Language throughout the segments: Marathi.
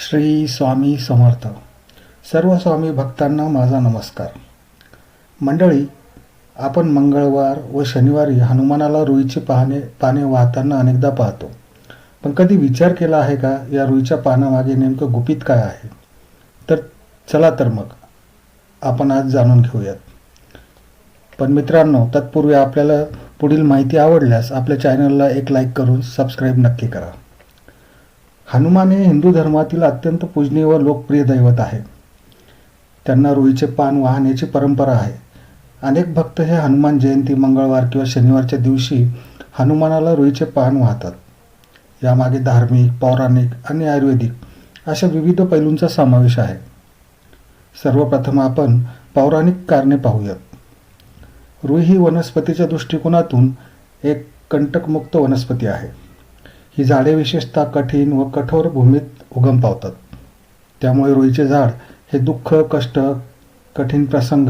श्री स्वामी समर्थ. सर्व स्वामी भक्तांना माझा नमस्कार. मंडळी आपण मंगळवार व शनिवारी हनुमानाला रुईची पाने पाने वाहताना अनेकदा पाहतो. पण कधी विचार केला आहे का? या रुईच्या पानामागे नेमकं गुपित काय आहे? तर चला तर मग आपण आज जाणून घेऊयात. पण मित्रांनो तत्पूर्वी आपल्याला पुढील माहिती आवडल्यास आपल्या चॅनलला एक लाईक करून सबस्क्राईब नक्की करा. हनुमान हे हिंदू धर्मातील अत्यंत पूजनीय व लोकप्रिय दैवत आहे त्यांना रुईचे पान वाहण्याची परंपरा आहे. अनेक भक्त हे हनुमान जयंती मंगळवार किंवा शनिवारच्या दिवशी हनुमानाला रुईचे पान वाहतात. यामागे धार्मिक पौराणिक आणि आयुर्वेदिक अशा विविध पैलूंचा समावेश आहे. सर्वप्रथम आपण पौराणिक कारणे पाहूयात. रुई ही वनस्पतीच्या दृष्टिकोनातून एक कंटकमुक्त वनस्पती आहे. ही झाडे विशेषतः कठीण व कठोर भूमीत उगम पावतात. त्यामुळे रुईचे झाड हे दुःख कष्ट कठीण प्रसंग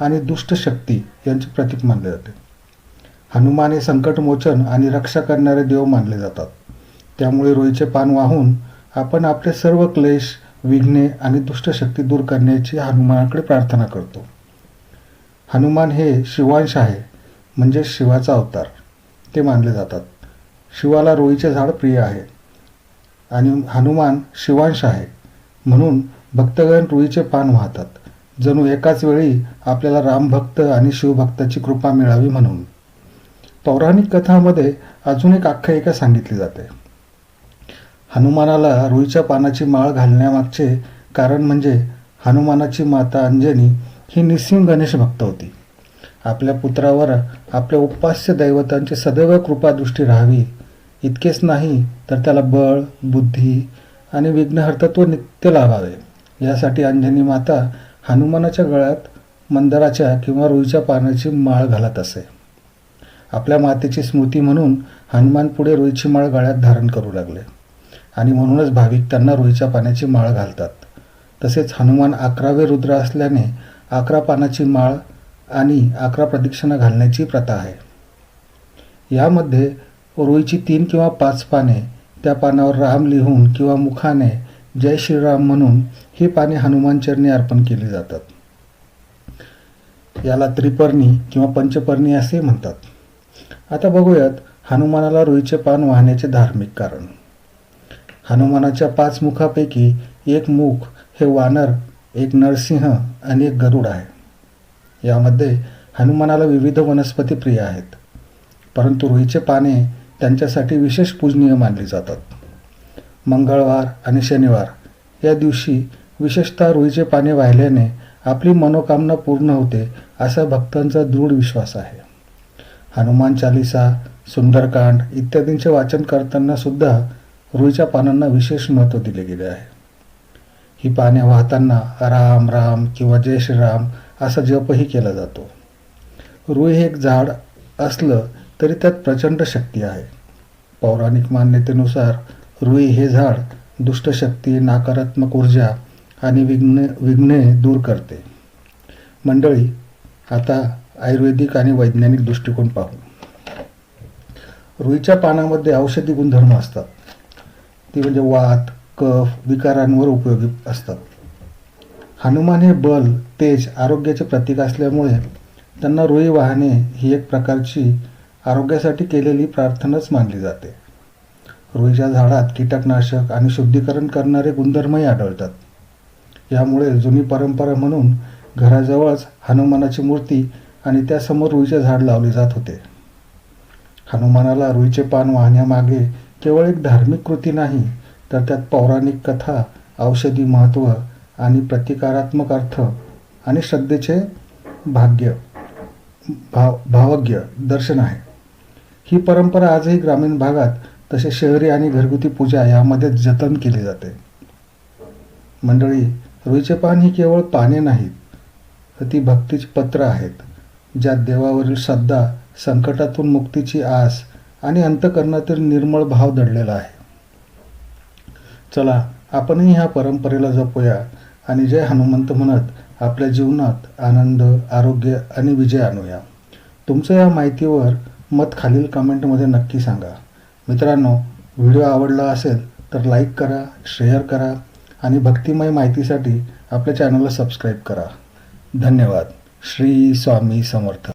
आणि दुष्ट शक्ती यांचे प्रतीक मानले जाते. हनुमान हे संकटमोचन आणि रक्षा करणारे देव मानले जातात. त्यामुळे रोईचे पान वाहून आपण आपले सर्व क्लेश विघ्ने आणि दुष्ट शक्ती दूर करण्याची हनुमानाकडे प्रार्थना करतो. हनुमान हे शिवांश आहे म्हणजे शिवाचा अवतार. ते मानले जातात. शिवाला रोईचे झाड प्रिय आहे. आणि हनुमान शिवांश आहे. म्हणून भक्तगण रुईचे पान वाहतात. जणू एकाच वेळी आपल्याला रामभक्त आणि शिवभक्ताची कृपा मिळावी म्हणून. पौराणिक कथामध्ये अजून एक आख्यायिका सांगितली जाते. हनुमानाला रुईच्या पानाची माळ घालण्यामागचे कारण म्हणजे हनुमानाची माता अंजनी ही निस्सिम गणेश भक्त होती. आपल्या पुत्रावर आपल्या उपास्य दैवतांची सदैव कृपादृष्टी राहावी इतकेच नाही तर त्याला बळ बुद्धी आणि विघ्नहर्तत्व नित्य लाभावे. यासाठी अंजनी माता हनुमानाच्या गळ्यात मंदराच्या किंवा रुईच्या पानाची माळ घालत असे. आपल्या मातेची स्मृती म्हणून हनुमान पुढे रुईची माळ गळ्यात धारण करू लागले. आणि म्हणूनच भाविक त्यांना रुईच्या पाण्याची माळ घालतात. तसेच हनुमान अकरावे रुद्र असल्याने अकरा पानाची माळ आणि अकरा प्रदक्षिणा घालण्याची प्रथा आहे. यामध्ये रुईची तीन किंवा पाच पाने त्या पानावर राम लिहून किंवा मुखाने जय श्रीराम म्हणून ही पाने हनुमान चरणी अर्पण केली जातात. याला त्रिपर्णी किंवा पंचपर्णी असे म्हणतात. आता बघूयात हनुमानाला रुईचे पान वाहण्याचे धार्मिक कारण. हनुमानाच्या पाच मुखापैकी एक मुख हे वानर एक नरसिंह आणि एक गरुड आहे. यामध्ये हनुमानाला विविध वनस्पती प्रिय आहेत. परंतु रुईचे पाने त्यांच्यासाठी विशेष पूजनीय मानली जातात. मंगळवार आणि शनिवार या दिवशी विशेषतः रुईचे पाने वाहिल्याने आपली मनोकामना पूर्ण होते असा भक्तांचा दृढ विश्वास आहे. हनुमान चालिसा सुंदरकांड इत्यादींचे वाचन करताना सुद्धा रुईच्या पानांना विशेष महत्त्व दिले गेले आहे. ही पाने वाहताना राम राम किंवा जय श्रीराम असा जपही केला जातो. रुई हे एक झाड असलं तरी त्यात प्रचंड शक्ती आहे. पौराणिक मान्यतेनुसार रुई हे झाड दुष्टशक्ती नकारात्मक ऊर्जा आणि विघ्न विघ्ने दूर करते. मंडळी आता आयुर्वेदिक आणि वैज्ञानिक दृष्टिकोन पाहू. रुईच्या पानामध्ये औषधी गुणधर्म असतात. ती म्हणजे वात कफ विकारांवर उपयोगी असतात. हनुमान हे बल तेज आरोग्याचे प्रतीक असल्यामुळे त्यांना रुई वाहने ही एक प्रकारची आरोग्यासाठी केलेली प्रार्थनाच मानली जाते. रुईच्या झाडात कीटकनाशक आणि शुद्धीकरण करणारे गुणधर्मही आढळतात. यामुळे जुनी परंपरा म्हणून घराजवळच हनुमानाची मूर्ती आणि त्यासमोर रुईचे झाड लावले जात होते. हनुमानाला रुईचे पान वाहण्यामागे केवळ एक धार्मिक कृती नाही तर त्यात पौराणिक कथा औषधी महत्त्व आणि प्रतिकारात्मक अर्थ आणि श्रद्धेचे भाग्य भाव भावज्ञ दर्शन आहे. ही परंपरा आजही ग्रामीण भागात तसेच शहरी आणि घरगुती पूजा यामध्ये जतन केली जाते. मंडळी रुईचे पान ही केवळ पाने नाहीत तर ती भक्तीची पत्र आहेत ज्यात देवावरील श्रद्धा संकटातून मुक्तीची आस आणि अंतकरणातील निर्मळ भाव दडलेला आहे. चला आपणही ह्या परंपरेला जपूया आणि जय हनुमंत म्हणत आपल्या जीवनात आनंद आरोग्य आणि विजय आणूया. तुमचं या माहितीवर मत खालील कमेंटमध्ये नक्की सांगा. मित्रांनो व्हिडिओ आवडला असेल तर लाईक करा शेअर करा आणि भक्तिमय माहितीसाठी आपल्या चॅनलला सबस्क्राईब करा. धन्यवाद. श्री स्वामी समर्थ.